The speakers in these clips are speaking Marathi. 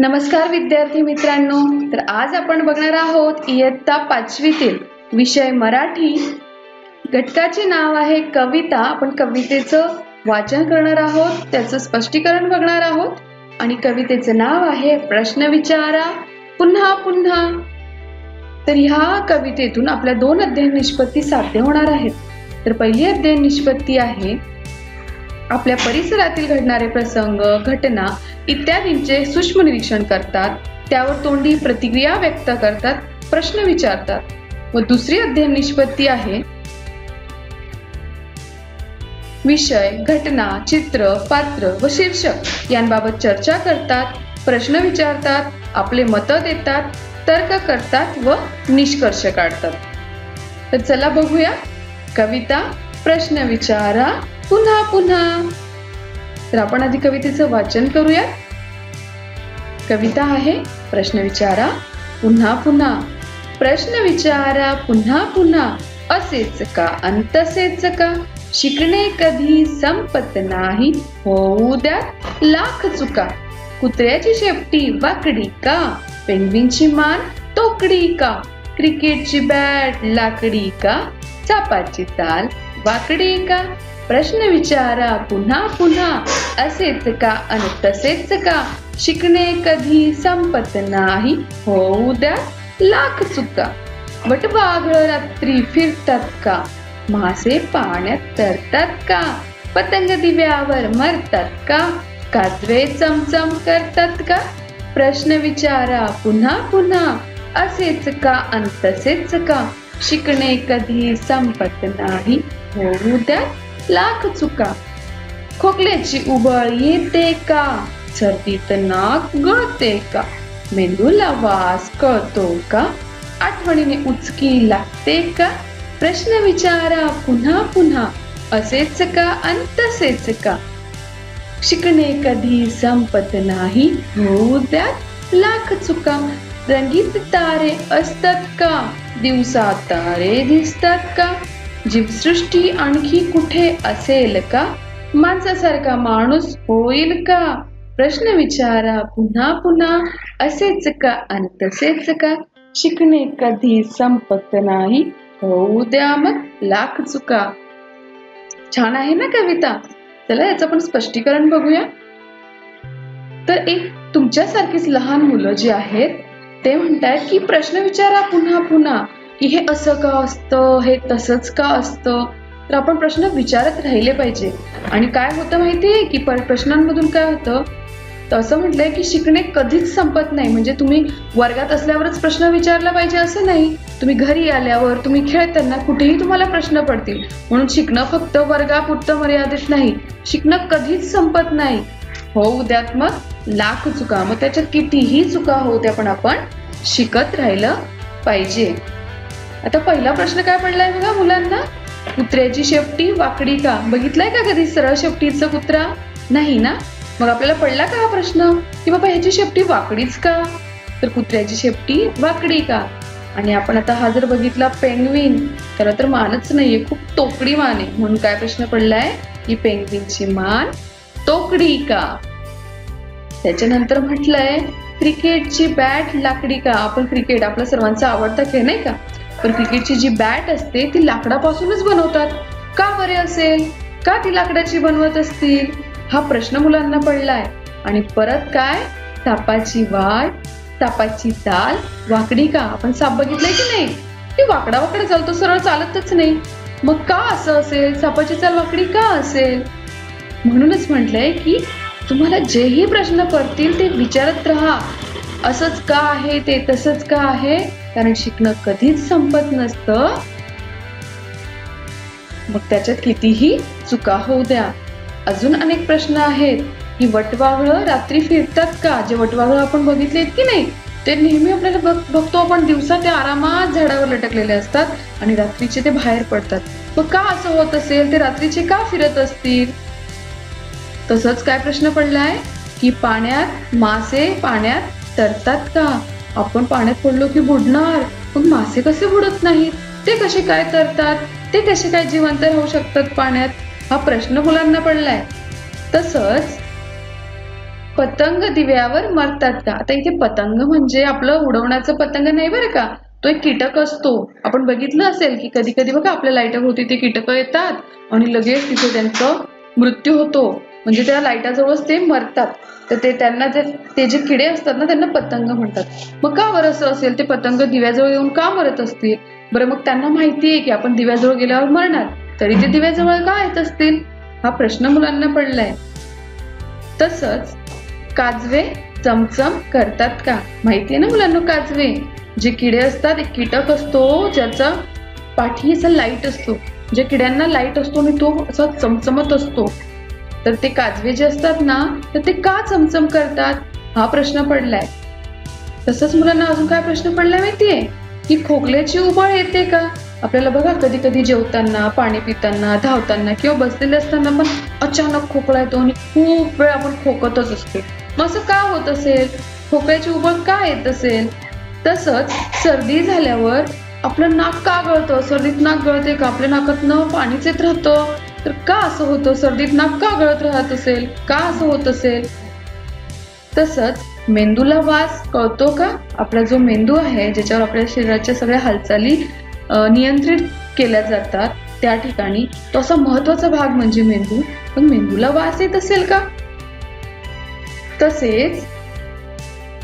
नमस्कार विद्यार्थी मित्रांनो तर आज आपण बघणार आहोत इयत्ता पाचवीतील विषय मराठी. घटकाचे नाव आहे कविता. आपण कवितेचं वाचन करणार आहोत त्याचं स्पष्टीकरण बघणार आहोत. आणि कवितेचं नाव आहे प्रश्न विचारा पुन्हा पुन्हा. तर ह्या कवितेतून आपल्या दोन अध्ययन निष्पत्ती साध्य होणार आहेत. तर पहिली अध्ययन निष्पत्ती आहे आपल्या परिसरातील घडणारे प्रसंग घटना इत्यादींचे सूक्ष्म निरीक्षण करतात. त्यावर तोंडी प्रतिक्रिया व्यक्त करतात प्रश्न विचारतात. व दुसरी अध्ययन निष्पत्ती आहे. विषय घटना चित्र पात्र व शीर्षक यांबाबत चर्चा करतात प्रश्न विचारतात आपले मतं देतात तर्क करतात व निष्कर्ष काढतात. तर चला बघूया. कविता प्रश्न विचारा. पुन्हा पुन्हा. तर आपण आधी कवितेचं वाचन करूया कविता आहे प्रश्न विचारा पुन्हा पुन्हा. प्रश्न विचारा पुन्हा पुन्हा. असेच का अंतसेच का? शिकणे कधी संपत नाही होऊ द्या लाख चुका. कुत्र्याची शेपटी वाकडी का? पेंगवीनची मान तोकडी का? क्रिकेटची बॅट लाकडी का? चापाची चाल वाकडी का? प्रश्न विचारा पुन्हा पुन्हा. असेच का अन तसेच का? शिकणे कधी संपत नाही होऊ द्या लाख चुका वटवाघळ रात्री फिरतात का? मासे पाण्यात तरतात का? पतंग दिव्यावर मरतात का? काजवे चमचम करतात का? प्रश्न विचारा पुन्हा पुन्हा. असेच का अन तसेच का? शिकणे कधी संपत नाही होऊ द्या. लाख चुका. खोकल्याची उबळ येते का? सर्दीत नाक गळते का? मेंदूला वास कळतो का? आठवणीने उचकी लागते का? प्रश्न विचारा पुन्हा पुन्हा. असेच का अन तसेच का? शिकणे कधी संपत नाही. होऊ द्यात लाख चुका. रंगीत तारे असतात का? दिवसा तारे दिसतात का? जीवसृष्टी आणखी कुठे असेल का? माणसासारखा माणूस होईल का? प्रश्न विचारा पुन्हा पुन्हा. असेच का आणि तसेच का? शिकणे कधी संपत नाही. होऊ द्या मग लाख चुका. छान आहे ना कविता? चला याचं पण स्पष्टीकरण बघूया. तर एक तुमच्यासारखीच लहान मुलं जी आहेत ते म्हणतात की प्रश्न विचारा पुन्हा पुन्हा. की हे असं का असतं हे तसंच का असतं? तर आपण प्रश्न विचारत राहिले पाहिजे. आणि काय होतं माहिती आहे की पर- प्रश्नांमधून काय होतं? तर असं म्हटलंय की शिकणे कधीच संपत नाही. म्हणजे तुम्ही वर्गात असल्यावरच प्रश्न विचारला पाहिजे असं नाही. तुम्ही घरी आल्यावर तुम्ही खेळताना कुठेही तुम्हाला प्रश्न पडतील. म्हणून शिकणं फक्त वर्गापुरतं मर्यादित नाही. शिकणं कधीच संपत नाही. हो उद्यात मग लाख चुका. मग त्याच्यात कितीही चुका होत्या पण आपण शिकत राहिलं पाहिजे. आता पहिला प्रश्न काय पडलाय बघा मुलांना? कुत्र्याची शेपटी वाकडी का? बघितलाय का कधी सरळ शेपटीचं कुत्रा? नाही ना? मग आपल्याला पडला का हा प्रश्न? की बाबा ह्याची शेपटी वाकडीच का? तर कुत्र्याची शेपटी वाकडी का? आणि आपण आता हा जर बघितला पेंग्विन त्याला तर मानच नाहीये. खूप तोकडी मान आहे. म्हणून काय प्रश्न पडलाय? की पेंग्विनची मान तोकडी का? त्याच्यानंतर म्हटलंय क्रिकेटची बॅट लाकडी का? आपण क्रिकेट आपला सर्वांचा आवडता खेळ नाही का? पण क्रिकेटची जी बॅट असते ती लाकडापासूनच बनवतात. का बरे असेल? का ती लाकडाची बनवत असतील? हा प्रश्न मुलांना पडलाय. आणि परत काय? सापाची वाट सापाची चाल वाकडी का? आपण साप बघितलंय की नाही? ती वाकडा वाकडा चालतो सरळ चालतच नाही. मग का असं असेल? सापाची चाल वाकडी का असेल? म्हणूनच म्हटलंय की तुम्हाला जेही प्रश्न पडतील ते विचारत राहा. असंच का आहे ते तसंच का आहे? कारण शिकणं कधीच संपत नसतं. मग त्याच्यात कितीही चुका होऊ द्या. अजून अनेक प्रश्न आहेत. की वटवाघळं रात्री फिरतात का? जे वटवाघळं आपण बघितलेत की नाही ते नेहमी आपल्याला बघ बघतो आपण. दिवसा ते आरामात झाडावर लटकलेले असतात आणि रात्रीचे ते बाहेर पडतात. मग का असं होत असेल? ते रात्रीचे का फिरत असतील? तसंच काय प्रश्न पडलाय? की पाण्यात मासे पाण्यात तरतात का? आपण पाण्यात पडलो की बुडणार. मग मासे कसे बुडत नाहीत? ते कसे काय तरतात? ते कसे काय जिवंत राहू शकतात पाण्यात? हा प्रश्न मुलांना पडलाय. तसंच पतंग दिव्यावर मरतात का? आता इथे पतंग म्हणजे आपलं उडवण्याचं पतंग नाही बरं का? तो एक कीटक असतो. आपण बघितलं असेल की कधी कधी बघा आपल्या लाईटाभोवती ते कीटक येतात आणि लगेच तिथे त्यांचं मृत्यू होतो. म्हणजे त्या लाईटाजवळच ते मरतात. तर ते त्यांना जे ते जे किडे असतात ना त्यांना पतंग म्हणतात. मग का बरं असं असेल? ते पतंग दिव्याजवळ येऊन का मरत असतील? बरं मग त्यांना माहिती आहे की आपण दिव्याजवळ गेल्यावर मरणार. तरी ते दिव्याजवळ का येत असतील? हा प्रश्न मुलांना पडलाय. तसंच काजवे चमचम करतात का? माहितीये ना मुलांना काजवे? जे किडे असतात एक कीटक असतो ज्याचा पाठी असा लाइट असतो. ज्या किड्यांना लाइट असतो आणि तो असा चमचमत असतो. तर ते काजवे जे असतात ना तर ते का चमचम करतात? हा प्रश्न पडलाय. तसंच मुलांना अजून काय प्रश्न पडलाय माहितीये? की खोकल्याची उबळ येते का? आपल्याला बघा कधी कधी जेवताना पाणी पिताना धावताना किंवा बसलेले असताना पण अचानक खोकला येतो आणि खूप वेळ आपण खोकतच असतो. मग असं का होत असेल? खोकल्याची उबळ का येत असेल? तसंच सर्दी झाल्यावर आपलं नाक का गळतं? सर्दीत नाक गळते का? आपल्या नाकातनं पाणीच येत राहतं? तर का असं होतं सर्दीत नाक का गळत राहत असेल. का असं होत असेल? तसंच मेंदूला वास कळतो का? आपला जो मेंदू आहे ज्याच्यावर आपल्या शरीराच्या सगळ्या हालचाली नियंत्रित केल्या जातात त्या ठिकाणी तो असा महत्त्वाचा भाग म्हणजे मेंदू. पण मेंदूला वास येत असेल का? तसेच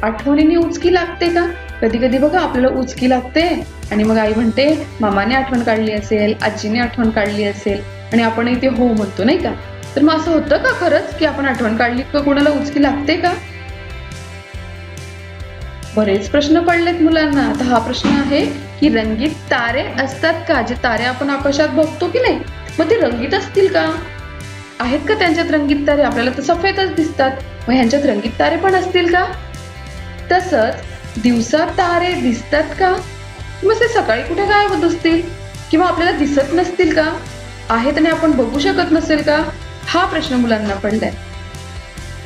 आठवणीने उचकी लागते का? कधी कधी बघा आपल्याला उचकी लागते. आणि मग आई म्हणते मामाने आठवण काढली असेल आजीने आठवण काढली असेल. आणि आपण इथे हो म्हणतो नाही का? तर मग असं होतं का खरंच की आपण आठवण काढली का कोणाला उचकी लागते का? बरेच प्रश्न पडलेत मुलांना. आता हा प्रश्न आहे की रंगीत तारे असतात का? जे तारे आपण आकाशात बघतो की नाही? मग ते रंगीत असतील का? आहेत का त्यांच्यात रंगीत तारे? आपल्याला तर सफेदच दिसतात. मग ह्यांच्यात रंगीत तारे पण असतील का? तसंच दिवसात तारे दिसतात का? मग ते सकाळी कुठे गायब होत असतील? किंवा आपल्याला दिसत नसतील का? आहेत आणि आपण बघू शकत नसेल का? हा प्रश्न मुलांना पडलाय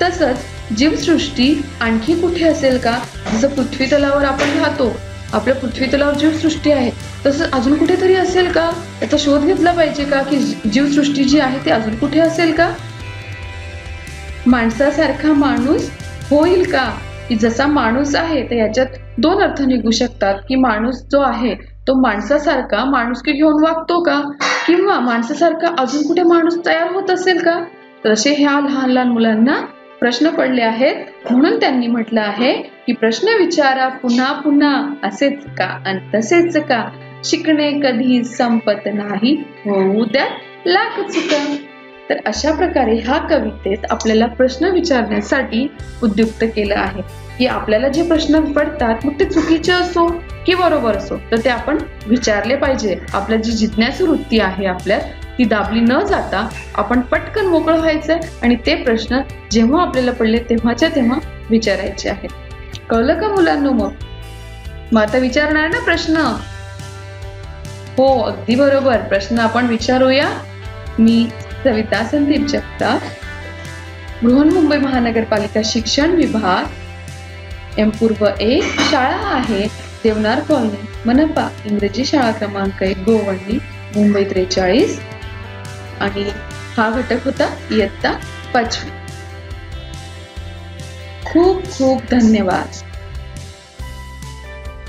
तसंच जीवसृष्टी आणखी कुठे असेल का? जसं पृथ्वी तलावर आपण राहतो आपल्या पृथ्वी तलावर जीवसृष्टी आहे तसं अजून कुठेतरी असेल का? याचा शोध घेतला पाहिजे का की जीवसृष्टी जी आहे ती अजून कुठे असेल का? माणसासारखा माणूस होईल का? की जसा माणूस आहे तर याच्यात दोन अर्थ निघू शकतात की माणूस जो आहे तो माणसासारखा माणुसकी घेऊन वागतो का? किंवा माणसासारखा अजून कुठे माणूस तयार होत असेल का? तर असे ह्या लहान लहान मुलांना प्रश्न पडले आहेत. म्हणून त्यांनी म्हटलं आहे की प्रश्न विचारा पुन्हा पुन्हा असेच का आणि तसेच का? शिकणे कधी संपत नाही होऊ द्या लाख चुका तर अशा प्रकारे ह्या कवितेत आपल्याला प्रश्न विचारण्यासाठी उद्युक्त केलं आहे. की आपल्याला जे प्रश्न पडतात मग ते चुकीचे असो की बरोबर असो. तर ते आपण विचारले पाहिजे. आपल्या जी जिज्ञासू वृत्ती आहे आपल्यात ती दाबली न जाता आपण पटकन मोकळं व्हायचं आणि ते प्रश्न जेव्हा आपल्याला पडले तेव्हाच्या तेव्हा विचारायचे आहेत. कळलं का मुलांनो मग? मग आता विचारणार ना प्रश्न? हो अगदी बरोबर. प्रश्न आपण विचारूया. मी सविता संदीप जगताप. बृहन्मुंबई महानगरपालिका शिक्षण विभाग. एम पूर्व एक शाळा आहे. देवनार कॉलनी मनपा इंग्रजी शाळा क्रमांक एक गोवंडी मुंबई त्रेचाळीस. आणि हा घटक होता इयत्ता पाचवी. खूप खूप धन्यवाद.